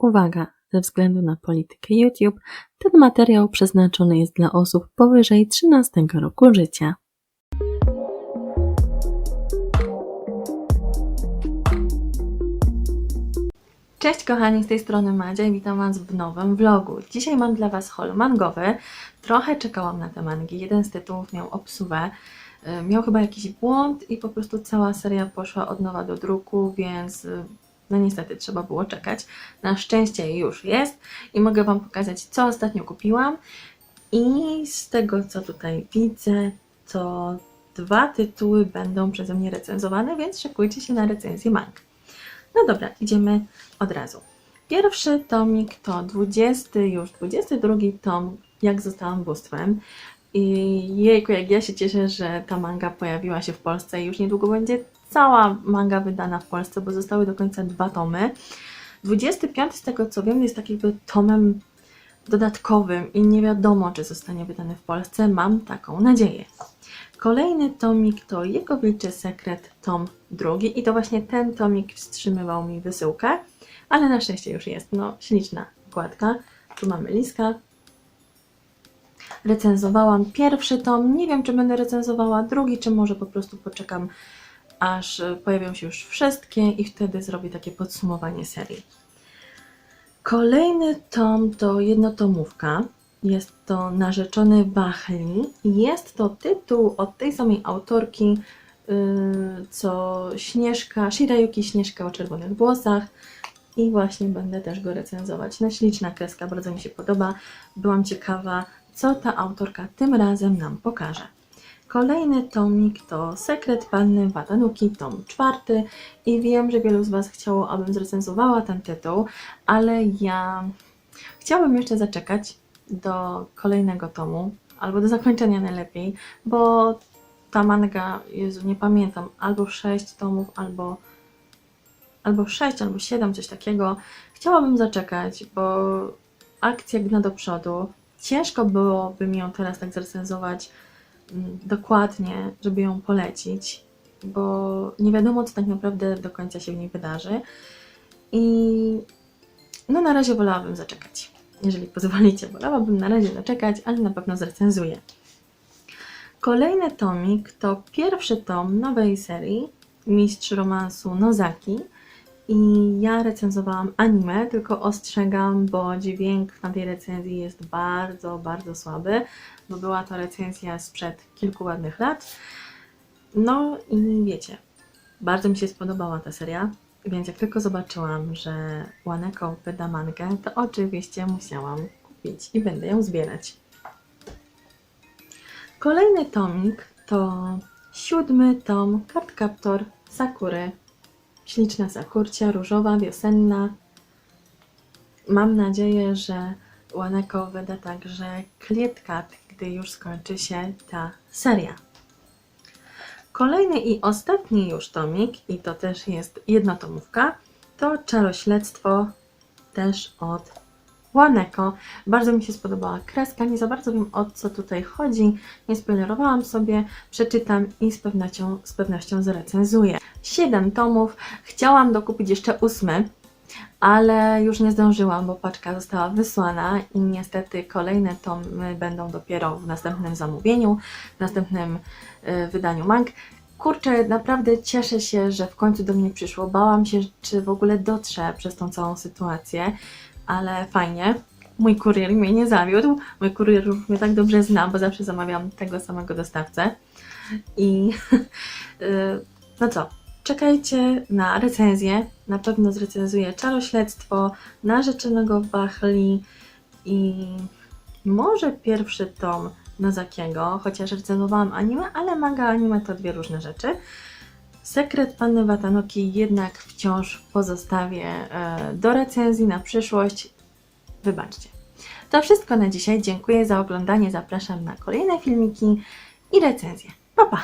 Uwaga! Ze względu na politykę YouTube, ten materiał przeznaczony jest dla osób powyżej 13 roku życia. Cześć kochani, z tej strony Madzia i witam Was w nowym vlogu. Dzisiaj mam dla Was haul mangowy. Trochę czekałam na te mangi. Jeden z tytułów miał obsuwę. Y, Miał chyba jakiś błąd i po prostu cała seria poszła od nowa do druku, więc y, no niestety trzeba było czekać. Na szczęście już jest i mogę Wam pokazać, co ostatnio kupiłam. I z tego, co tutaj widzę, to dwa tytuły będą przeze mnie recenzowane, więc szykujcie się na recenzję mang. No dobra, idziemy od razu. Pierwszy tomik to 20, już 22 tom, jak zostałam bóstwem. I jejku, jak ja się cieszę, że ta manga pojawiła się w Polsce i już niedługo będzie cała manga wydana w Polsce, bo zostały do końca dwa tomy. 25 z tego co wiem jest takim tomem dodatkowym i nie wiadomo, czy zostanie wydany w Polsce. Mam taką nadzieję. Kolejny tomik to Jego Wilczy Sekret, tom drugi i to właśnie ten tomik wstrzymywał mi wysyłkę, ale na szczęście już jest. No, śliczna okładka. Tu mamy liska. Recenzowałam pierwszy tom. Nie wiem, czy będę recenzowała drugi, czy może po prostu poczekam, aż e, pojawią się już wszystkie i wtedy zrobię takie podsumowanie serii. Kolejny tom to jednotomówka. Jest to Narzeczony Bachli. Jest to tytuł od tej samej autorki, yy, co Śnieżka, Shirayuki Śnieżka o czerwonych włosach. I właśnie będę też go recenzować. No śliczna kreska, bardzo mi się podoba. Byłam ciekawa, co ta autorka tym razem nam pokaże. Kolejny tomik to Sekret Panny Watanuki, tom czwarty. I wiem, że wielu z Was chciało, abym zrecenzowała ten tytuł, ale ja chciałabym jeszcze zaczekać do kolejnego tomu, albo do zakończenia najlepiej, bo ta manga, Jezu, nie pamiętam, albo 6 tomów, albo albo 6, albo 7, coś takiego. Chciałabym zaczekać, bo akcja gna do przodu. Ciężko byłoby mi ją teraz tak zrecenzować dokładnie, żeby ją polecić, bo nie wiadomo, co tak naprawdę do końca się w niej wydarzy. I no na razie wolałabym zaczekać. Jeżeli pozwolicie, wolałabym na razie zaczekać, ale na pewno zrecenzuję. Kolejny tomik to pierwszy tom nowej serii Mistrz romansu Nozaki. I ja recenzowałam anime, tylko ostrzegam, bo dźwięk na tej recenzji jest bardzo, bardzo słaby, bo była to recenzja sprzed kilku ładnych lat. No i wiecie, bardzo mi się spodobała ta seria, więc jak tylko zobaczyłam, że Waneko wyda mangę, to oczywiście musiałam kupić i będę ją zbierać. Kolejny tomik to siódmy tom Card Captor Sakury. Śliczna sakurcia, różowa, wiosenna. Mam nadzieję, że Waneko wyda także Klietkat, gdy już skończy się ta seria. Kolejny i ostatni już tomik, i to też jest jednotomówka, to Czarośledztwo też od Waneko. Bardzo mi się spodobała kreska, nie za bardzo wiem o co tutaj chodzi, nie spoilerowałam sobie, przeczytam i z pewnością, z pewnością zrecenzuję. 7 tomów, chciałam dokupić jeszcze ósmy, ale już nie zdążyłam, bo paczka została wysłana i niestety kolejne tomy będą dopiero w następnym zamówieniu, w następnym y, wydaniu mang. Kurczę, naprawdę cieszę się, że w końcu do mnie przyszło. Bałam się, czy w ogóle dotrze przez tą całą sytuację, ale fajnie. Mój kurier mnie nie zawiódł. Mój kurier już mnie tak dobrze zna, bo zawsze zamawiam tego samego dostawcę. I y, no co, czekajcie na recenzję. Na pewno zrecenzuję Czarośledztwo, Narzeczonego Bachli i może pierwszy tom Nozakiego, chociaż recenzowałam anime, ale manga anime to dwie różne rzeczy. Sekret Panny Watanoki jednak wciąż pozostawię e, do recenzji na przyszłość. Wybaczcie. To wszystko na dzisiaj. Dziękuję za oglądanie. Zapraszam na kolejne filmiki i recenzje. Pa, pa!